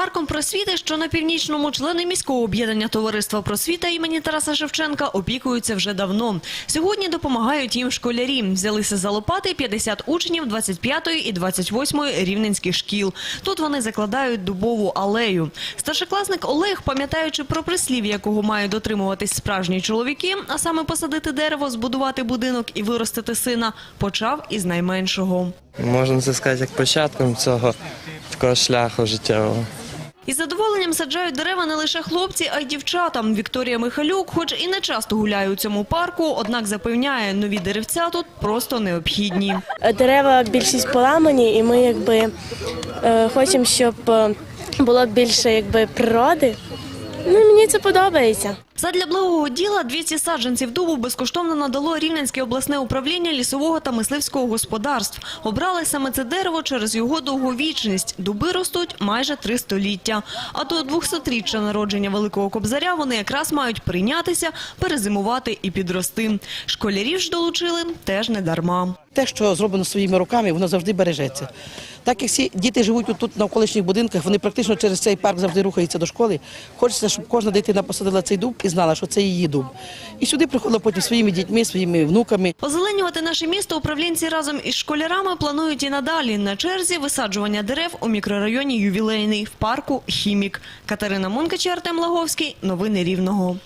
Парком просвіти, що на північному члени міського об'єднання товариства просвіта імені Тараса Шевченка опікуються вже давно. Сьогодні допомагають їм школярі. Взялися за лопати 50 учнів 25-ї і 28-ї рівненських шкіл. Тут вони закладають дубову алею. Старшокласник Олег, пам'ятаючи про прислів'я, якого мають дотримуватись справжні чоловіки, а саме посадити дерево, збудувати будинок і виростити сина, почав із найменшого. Можна це сказати як початком цього такого шляху життєвого. Із задоволенням саджають дерева не лише хлопці, а й дівчата. Вікторія Михалюк, хоч і не часто гуляє у цьому парку, однак запевняє, нові деревця тут просто необхідні. Дерева більшість поламані, і ми якби е, хочемо, щоб е, було більше якби природи. Ну, мені це подобається. Задля благого діла 200 саджанців дубу безкоштовно надало Рівненське обласне управління лісового та мисливського господарств. Обрали саме це дерево через його довговічність. Дуби ростуть майже три століття. А до 200-річчя народження Великого Кобзаря вони якраз мають прийнятися, перезимувати і підрости. Школярів ж долучили теж не дарма. Те, що зроблено своїми руками, воно завжди бережеться. Так як всі діти живуть тут на околичних будинках, вони практично через цей парк завжди рухаються до школи. Хочеться, щоб кожна дитина посадила цей дуб і знала, що це її дуб. І сюди приходила потім своїми дітьми, своїми внуками. Озеленювати наше місто управлінці разом із школярами планують і надалі. На черзі висаджування дерев у мікрорайоні Ювілейний в парку Хімік. Катерина Мункач, Артем Лаговський. Новини Рівного.